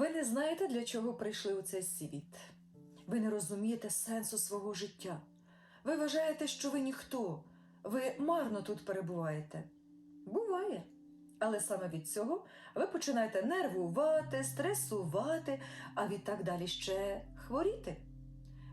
Ви не знаєте, для чого прийшли у цей світ. Ви не розумієте сенсу свого життя. Ви вважаєте, що ви ніхто, ви марно тут перебуваєте. Буває. Але саме від цього ви починаєте нервувати, стресувати, а відтак далі ще хворіти.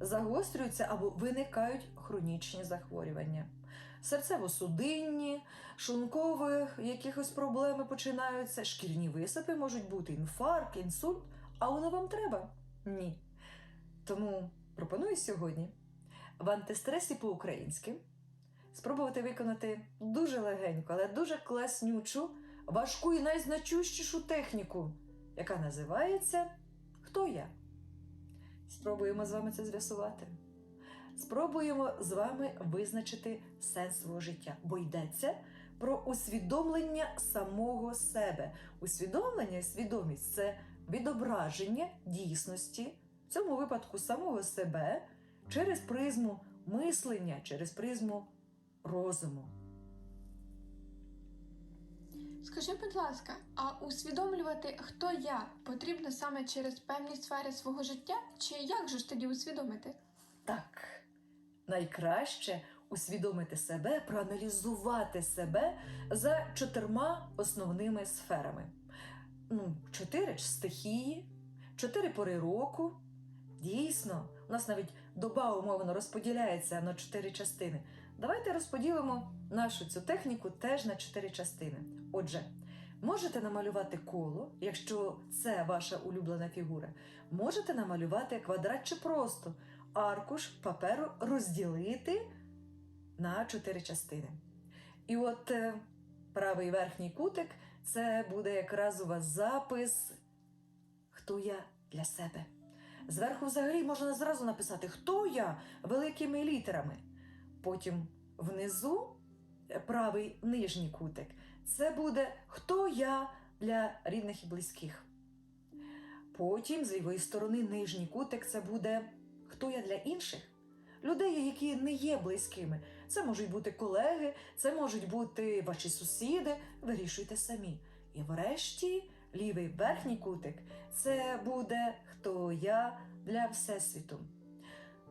Загострюються або виникають хронічні захворювання. Серцево-судинні, шлункові якихось проблеми починаються, шкільні висипи можуть бути, інфаркт, інсульт, а воно вам треба? Ні. Тому пропоную сьогодні в антистресі по-українськи спробувати виконати дуже легеньку, але дуже класнючу, важку і найзначущішу техніку, яка називається Хто я? Спробуємо з вами це з'ясувати. Спробуємо з вами визначити сенс свого життя, бо йдеться про усвідомлення самого себе. Усвідомлення і свідомість це відображення дійсності, в цьому випадку самого себе, через призму мислення, через призму розуму. Скажи, будь ласка, а усвідомлювати, хто я, потрібно саме через певні сфери свого життя, чи як же ж тоді усвідомити? Так, найкраще усвідомити себе, проаналізувати себе за чотирма основними сферами. Ну, чотири ж стихії, чотири пори року. Дійсно, у нас навіть доба умовно розподіляється на чотири частини. Давайте розподілимо нашу цю техніку теж на чотири частини. Отже, можете намалювати коло, якщо це ваша улюблена фігура. Можете намалювати квадрат чи просто аркуш паперу розділити на чотири частини. І от е, правий верхній кутик це буде якраз у вас запис, хто я для себе. Зверху взагалі можна зразу написати Хто я великими літерами. Потім внизу е, правий нижній кутик. Це буде Хто я для рідних і близьких. Потім з лівої сторони нижній кутик це буде Хто я для інших. Людей, які не є близькими. Це можуть бути колеги, це можуть бути ваші сусіди. Вирішуйте самі. І врешті лівий верхній кутик це буде хто я для Всесвіту.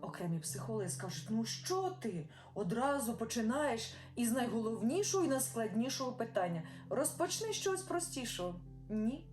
Окремі психологи скажуть: ну що ти одразу починаєш із найголовнішого і найскладнішого питання. Розпочни чогось простішого. Ні.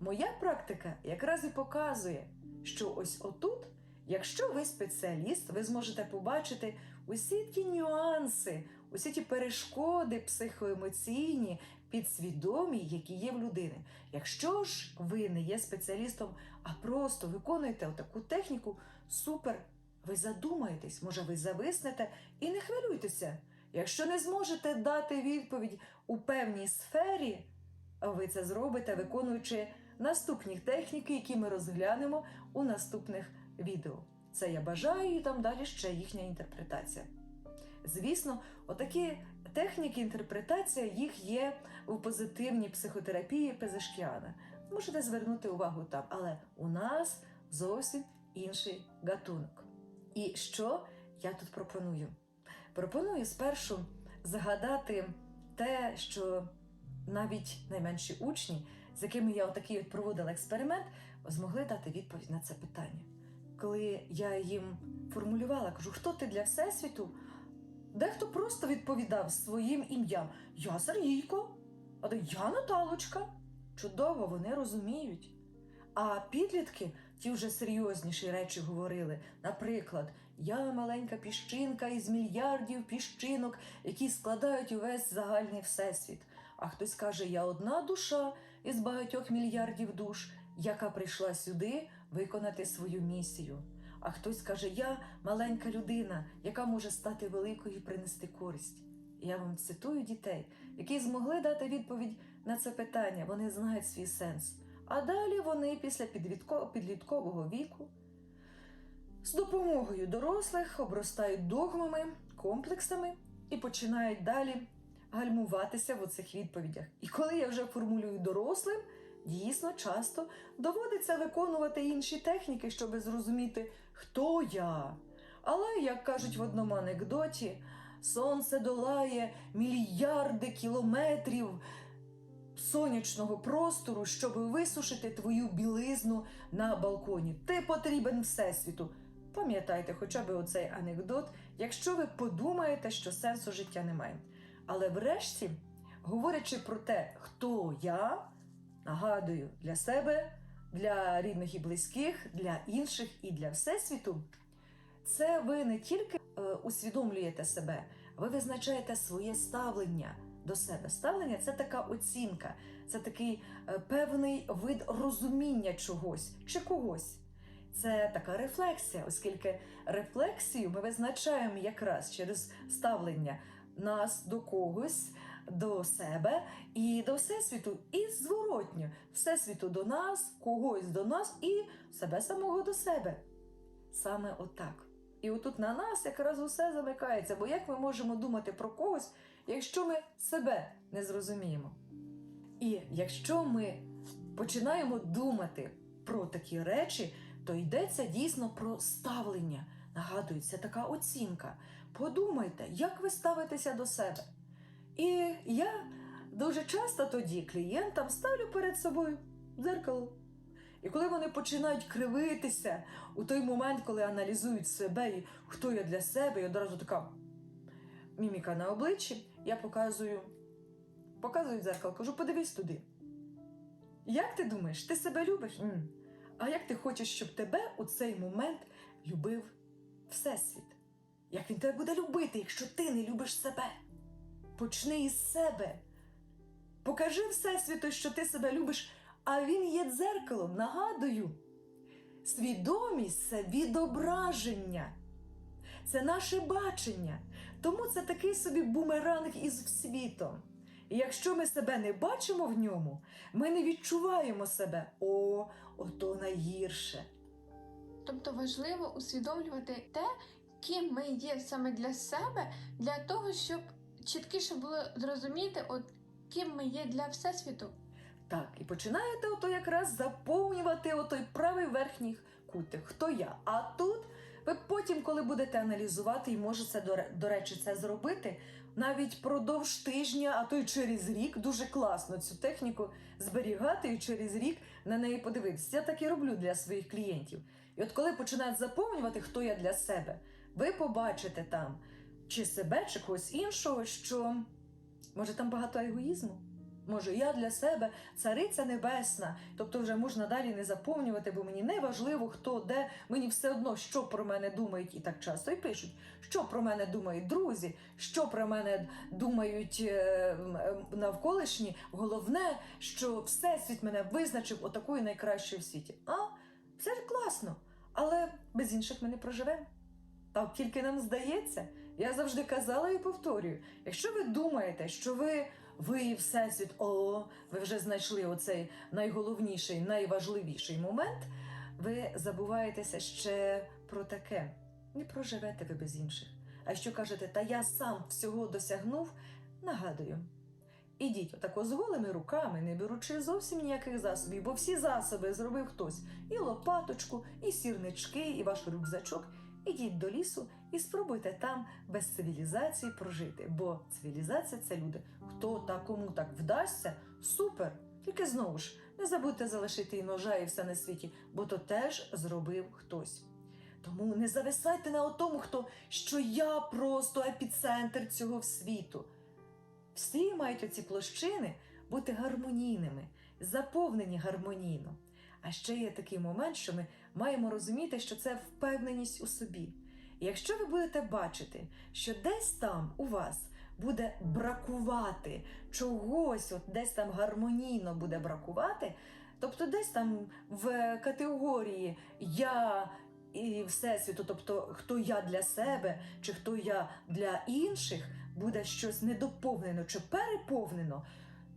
Моя практика якраз і показує, що ось отут, якщо ви спеціаліст, ви зможете побачити усі ті нюанси, усі ті перешкоди психоемоційні, підсвідомі, які є в людини. Якщо ж ви не є спеціалістом, а просто виконуєте таку техніку, супер, ви задумаєтесь, може, ви зависнете і не хвилюйтеся. Якщо не зможете дати відповідь у певній сфері, ви це зробите, виконуючи наступні техніки, які ми розглянемо у наступних відео. Це я бажаю і там далі ще їхня інтерпретація. Звісно, отакі техніки інтерпретація їх є у позитивній психотерапії Пезешкіана. Можете звернути увагу там, але у нас зовсім інший гатунок. І що я тут пропоную? Пропоную спершу згадати те, що навіть найменші учні, з якими я отакий от проводила експеримент, змогли дати відповідь на це питання. Коли я їм формулювала, кажу, хто ти для Всесвіту? Дехто просто відповідав своїм ім'ям: Я Сергійко, а я Наталочка. Чудово, вони розуміють. А підлітки ті вже серйозніші речі говорили. Наприклад, я маленька піщинка із мільярдів піщинок, які складають увесь загальний всесвіт. А хтось каже, я одна душа із багатьох мільярдів душ, яка прийшла сюди виконати свою місію. А хтось каже, я маленька людина, яка може стати великою і принести користь. Я вам цитую дітей, які змогли дати відповідь на це питання, вони знають свій сенс. А далі вони після підліткового віку з допомогою дорослих обростають догмами, комплексами і починають далі гальмуватися в оцих відповідях. І коли я вже формулюю дорослим, дійсно часто доводиться виконувати інші техніки, щоб зрозуміти, хто я. Але, як кажуть в одному анекдоті, сонце долає мільярди кілометрів сонячного простору, щоб висушити твою білизну на балконі. Ти потрібен Всесвіту. Пам'ятайте хоча б оцей анекдот, якщо ви подумаєте, що сенсу життя немає. Але врешті, говорячи про те, хто я, нагадую для себе, для рідних і близьких, для інших і для Всесвіту, це ви не тільки е, усвідомлюєте себе, ви визначаєте своє ставлення до себе. Ставлення це така оцінка, це такий е, певний вид розуміння чогось чи когось. Це така рефлексія, оскільки рефлексію ми визначаємо якраз через ставлення нас до когось, до себе і до всесвіту, і зворотньо всесвіту до нас, когось до нас і себе самого до себе. Саме отак. І отут на нас якраз усе замикається, бо як ми можемо думати про когось, якщо ми себе не зрозуміємо? І якщо ми починаємо думати про такі речі, то йдеться дійсно про ставлення. Нагадую, це така оцінка. Подумайте, як ви ставитеся до себе. І я дуже часто тоді клієнтам ставлю перед собою дзеркало. І коли вони починають кривитися у той момент, коли аналізують себе і хто я для себе, і одразу така міміка на обличчі, я показую, показую дзеркало, кажу, подивись туди. Як ти думаєш, ти себе любиш? м А як ти хочеш, щоб тебе у цей момент любив Всесвіт? Як він тебе буде любити, якщо ти не любиш себе? Почни із себе. Покажи Всесвіту, що ти себе любиш, а він є дзеркалом, нагадую. Свідомість це відображення, це наше бачення. Тому це такий собі бумеранг із світом. І якщо ми себе не бачимо в ньому, ми не відчуваємо себе. О, ото найгірше. Тобто важливо усвідомлювати те, ким ми є саме для себе, для того, щоб чіткіше було зрозуміти, от ким ми є для всесвіту. Так, і починаєте ото якраз заповнювати отой правий верхній кутик. Хто я? А тут ви потім, коли будете аналізувати, і можете, до, речі, це зробити навіть продовж тижня, а то й через рік, дуже класно цю техніку зберігати і через рік на неї подивитися. Я так і роблю для своїх клієнтів. І от коли починають заповнювати, хто я для себе, ви побачите там чи себе, чи когось іншого, що може там багато егоїзму. Може, я для себе цариця небесна, тобто вже можна далі не заповнювати, бо мені не важливо, хто де, мені все одно, що про мене думають, і так часто і пишуть, що про мене думають друзі, що про мене думають е, е, навколишні. Головне, що всесвіт мене визначив отакою найкращою в світі. А все ж класно, але без інших ми не проживемо. Так тільки нам здається. Я завжди казала і повторюю: якщо ви думаєте, що ви ви всесвіт, о, ви вже знайшли оцей найголовніший, найважливіший момент, ви забуваєтеся ще про таке. Не проживете ви без інших. А що кажете, та я сам всього досягнув, нагадую. Ідіть отако з голими руками, не беручи зовсім ніяких засобів, бо всі засоби зробив хтось: і лопаточку, і сірнички, і ваш рюкзачок. Ідіть до лісу і спробуйте там без цивілізації прожити. Бо цивілізація це люди. Хто та кому так вдасться, супер. Тільки знову ж не забудьте залишити і ножа, і все на світі, бо то теж зробив хтось. Тому не зависайте на тому, хто що я просто епіцентр цього світу. Всі мають оці площини бути гармонійними, заповнені гармонійно. А ще є такий момент, що ми маємо розуміти, що це впевненість у собі. І якщо ви будете бачити, що десь там у вас буде бракувати чогось, от десь там гармонійно буде бракувати, тобто десь там в категорії я і всесвіту, тобто хто я для себе, чи хто я для інших, буде щось недоповнено чи переповнено.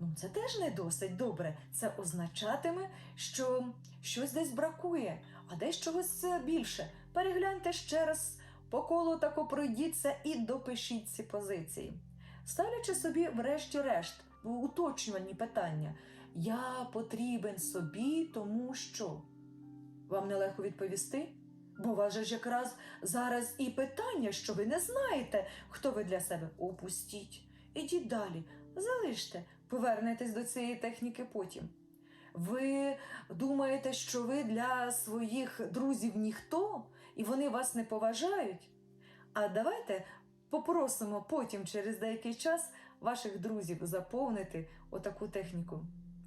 Ну, це теж не досить добре. Це означатиме, що щось десь бракує, а десь чогось е, більше. Перегляньте ще раз по колу тако пройдіться і допишіть ці позиції. Ставлячи собі, врешті-решт, уточнювальні питання, я потрібен собі, тому що вам нелегко відповісти? Бо вас же ж якраз зараз і питання, що ви не знаєте, хто ви для себе. Опустіть. Ідіть далі, залиште, повернетесь до цієї техніки потім. Ви думаєте, що ви для своїх друзів ніхто, і вони вас не поважають? А давайте попросимо потім, через деякий час, ваших друзів заповнити отаку техніку.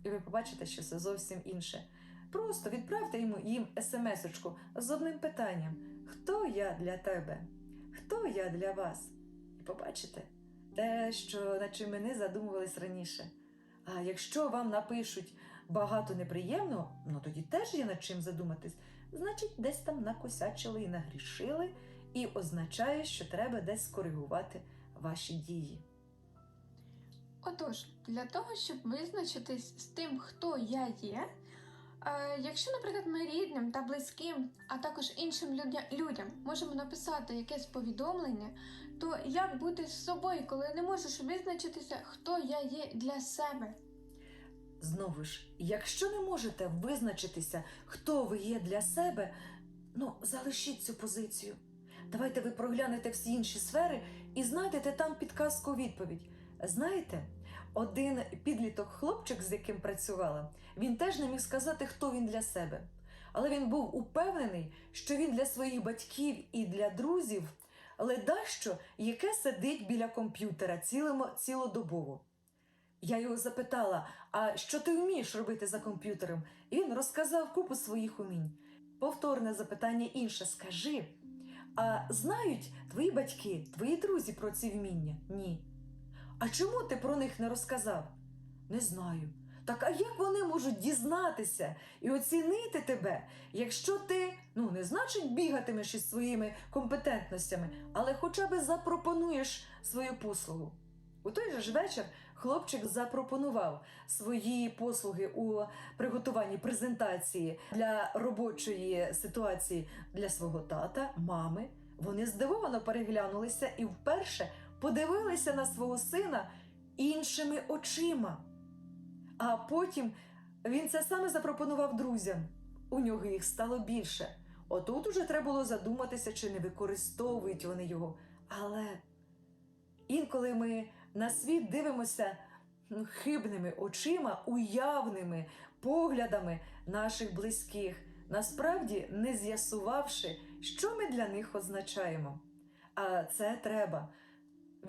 І ви побачите, що це зовсім інше. Просто відправте йому їм смс-очку з одним питанням: Хто я для тебе? Хто я для вас? І побачите те, що над чим ми не задумувались раніше. А якщо вам напишуть багато неприємного, ну тоді теж є над чим задуматись. Значить, десь там накосячили і нагрішили, і означає, що треба десь скоригувати ваші дії. Отож, для того, щоб визначитись з тим, хто я є, е, якщо, наприклад, ми рідним та близьким, а також іншим людям можемо написати якесь повідомлення, то як бути з собою, коли не можеш визначитися, хто я є для себе? Знову ж, якщо не можете визначитися, хто ви є для себе, ну залишіть цю позицію. Давайте ви проглянете всі інші сфери і знайдете там підказку відповідь. Знаєте, один підліток хлопчик, з яким працювала, він теж не міг сказати, хто він для себе. Але він був упевнений, що він для своїх батьків і для друзів ледащо, яке сидить біля комп'ютера цілодобово. Я його запитала, а що ти вмієш робити за комп'ютером? І він розказав купу своїх умінь. Повторне запитання інше: скажи, а знають твої батьки, твої друзі про ці вміння? Ні. А чому ти про них не розказав? Не знаю. Так а як вони можуть дізнатися і оцінити тебе, якщо ти, ну не значить бігатимеш із своїми компетентностями, але хоча б запропонуєш свою послугу? У той же ж вечір хлопчик запропонував свої послуги у приготуванні презентації для робочої ситуації для свого тата, мами. Вони здивовано переглянулися і вперше подивилися на свого сина іншими очима. А потім він це саме запропонував друзям. У нього їх стало більше. Отут уже треба було задуматися, чи не використовують вони його. Але інколи ми на світ дивимося ну, хибними очима, уявними поглядами наших близьких, насправді не з'ясувавши, що ми для них означаємо. А це треба.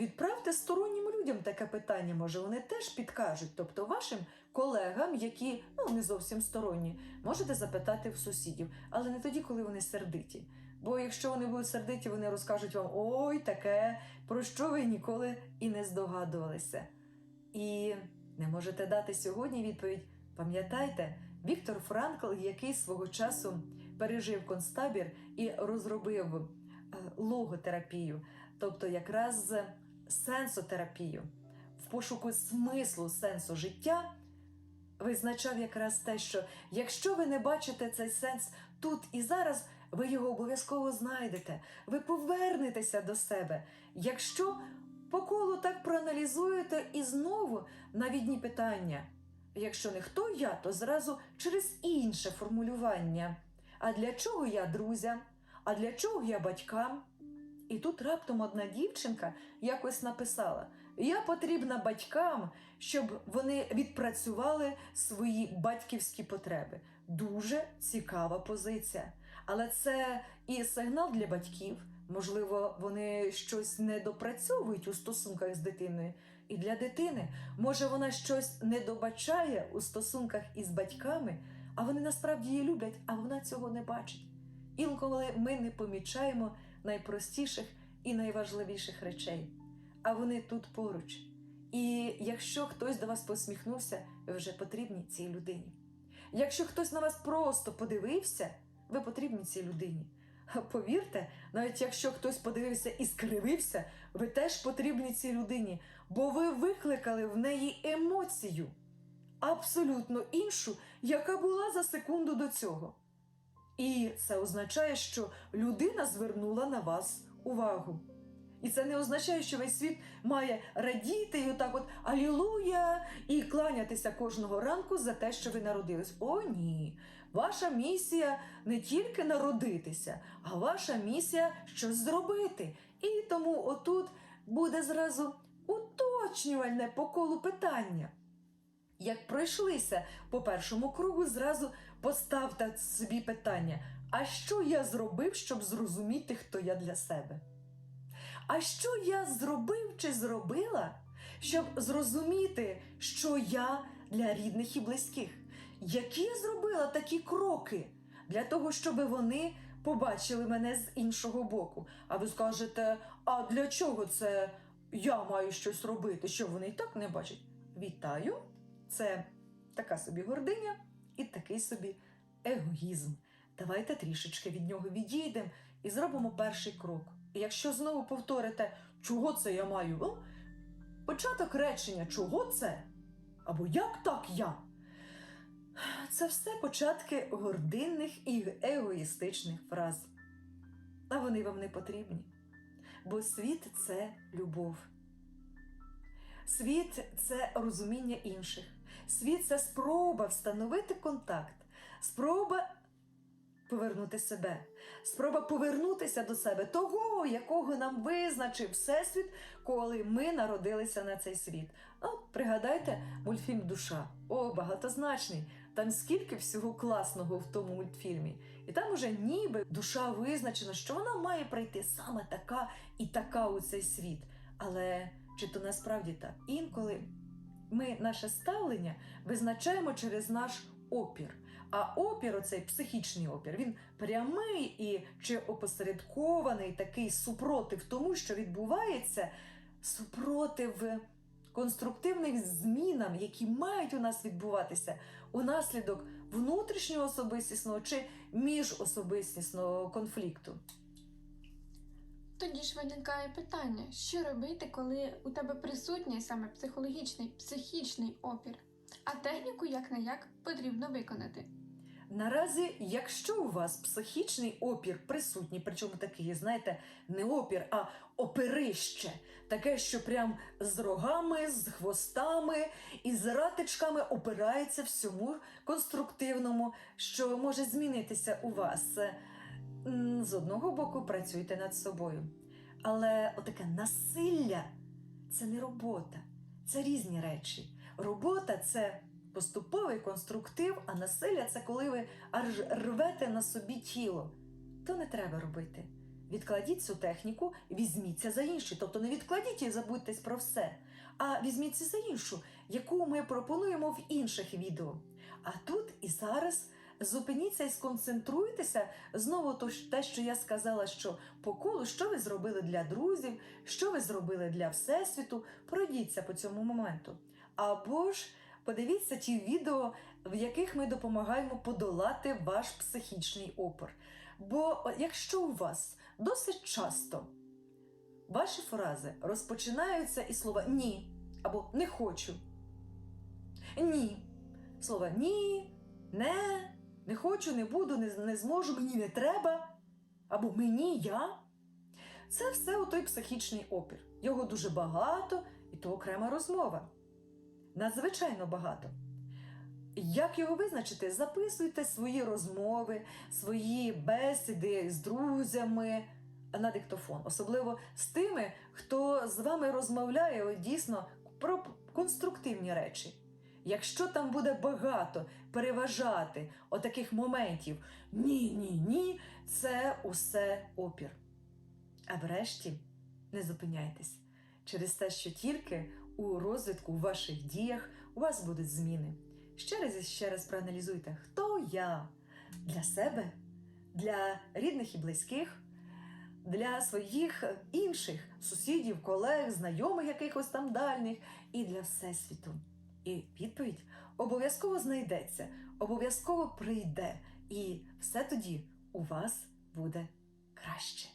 Відправте стороннім людям таке питання, може, вони теж підкажуть, тобто вашим колегам, які ну не зовсім сторонні, можете запитати в сусідів, але не тоді, коли вони сердиті. Бо якщо вони будуть сердиті, вони розкажуть вам ой, таке, про що ви ніколи і не здогадувалися. І не можете дати сьогодні відповідь. Пам'ятайте, Віктор Франкл, який свого часу пережив концтабір і розробив е, логотерапію, тобто якраз сенсотерапію в пошуку смислу сенсу життя, визначав якраз те, що якщо ви не бачите цей сенс тут і зараз, ви його обов'язково знайдете, ви повернетеся до себе. Якщо по колу так проаналізуєте і знову на відні питання. Якщо не хто я, то зразу через інше формулювання. А для чого я друзям? А для чого я батькам? І тут раптом одна дівчинка якось написала: Я потрібна батькам, щоб вони відпрацювали свої батьківські потреби. Дуже цікава позиція. Але це і сигнал для батьків. Можливо, вони щось не допрацьовують у стосунках з дитиною. І для дитини, може, вона щось не добачає у стосунках із батьками, а вони насправді її люблять, а вона цього не бачить. Інколи ми не помічаємо найпростіших і найважливіших речей, а вони тут поруч. І якщо хтось до вас посміхнувся, ви вже потрібні цій людині. Якщо хтось на вас просто подивився, ви потрібні цій людині. Повірте, навіть якщо хтось подивився і скривився, ви теж потрібні цій людині, бо ви викликали в неї емоцію, абсолютно іншу, яка була за секунду до цього. І це означає, що людина звернула на вас увагу. І це не означає, що весь світ має радіти і отак от Алілуя! і кланятися кожного ранку за те, що ви народились. О, ні. Ваша місія не тільки народитися, а ваша місія щось зробити. І тому отут буде зразу уточнювальне по колу питання. Як пройшлися по першому кругу, зразу поставте собі питання: а що я зробив, щоб зрозуміти, хто я для себе? А що я зробив чи зробила, щоб зрозуміти, що я для рідних і близьких? Які я зробила такі кроки для того, щоб вони побачили мене з іншого боку? А ви скажете, а для чого це я маю щось робити, що вони і так не бачать? Вітаю! Це така собі гординя і такий собі егоїзм. Давайте трішечки від нього відійдемо і зробимо перший крок. І якщо знову повторите, чого це я маю? Початок речення, чого це? Або як так я? Це все початки гординних і егоїстичних фраз. А вони вам не потрібні. Бо світ це любов. Світ це розуміння інших. Світ це спроба встановити контакт, спроба повернути себе, спроба повернутися до себе, того, якого нам визначив Всесвіт, коли ми народилися на цей світ. От пригадайте мультфільм Душа. О, багатозначний. Там скільки всього класного в тому мультфільмі. І там уже ніби душа визначена, що вона має прийти саме така і така у цей світ. Але чи то насправді так? Інколи ми наше ставлення визначаємо через наш опір. А опір, оцей психічний опір, він прямий і чи опосередкований такий супротив тому, що відбувається, супротив конструктивних змінам, які мають у нас відбуватися унаслідок внутрішнього особистісного чи міжособистісного конфлікту. Тоді ж виникає питання, що робити, коли у тебе присутній саме психологічний, психічний опір, а техніку як не як потрібно виконати. Наразі, якщо у вас психічний опір присутній, причому такий, знаєте, не опір, а оперище, таке, що прям з рогами, з хвостами і з ратичками опирається всьому конструктивному, що може змінитися у вас. З одного боку, працюйте над собою. Але отаке насилля це не робота, це різні речі. Робота це поступовий конструктив, а насилля це коли ви аж рвете на собі тіло. То не треба робити. Відкладіть цю техніку, візьміться за іншу. Тобто не відкладіть і забудьтесь про все, а візьміться за іншу, яку ми пропонуємо в інших відео. А тут і зараз зупиніться і сконцентруйтеся знову те, що я сказала, що по колу, що ви зробили для друзів, що ви зробили для Всесвіту, пройдіться по цьому моменту. Або ж подивіться ті відео, в яких ми допомагаємо подолати ваш психічний опор. Бо якщо у вас досить часто ваші фрази розпочинаються із слова ні або не хочу. Ні. Слова ні, не, не хочу, не буду, не, не зможу, мені не треба. Або мені я. Це все отой психічний опір. Його дуже багато, і то окрема розмова. Надзвичайно багато. Як його визначити? Записуйте свої розмови, свої бесіди з друзями на диктофон, особливо з тими, хто з вами розмовляє дійсно про конструктивні речі. Якщо там буде багато переважати отаких моментів ні, ні, ні, це усе опір. А врешті не зупиняйтесь через те, що тільки у розвитку в ваших діях у вас будуть зміни. Ще раз і ще раз проаналізуйте, хто я для себе, для рідних і близьких, для своїх інших сусідів, колег, знайомих якихось там дальніх і для Всесвіту. І відповідь обов'язково знайдеться, обов'язково прийде, і все тоді у вас буде краще.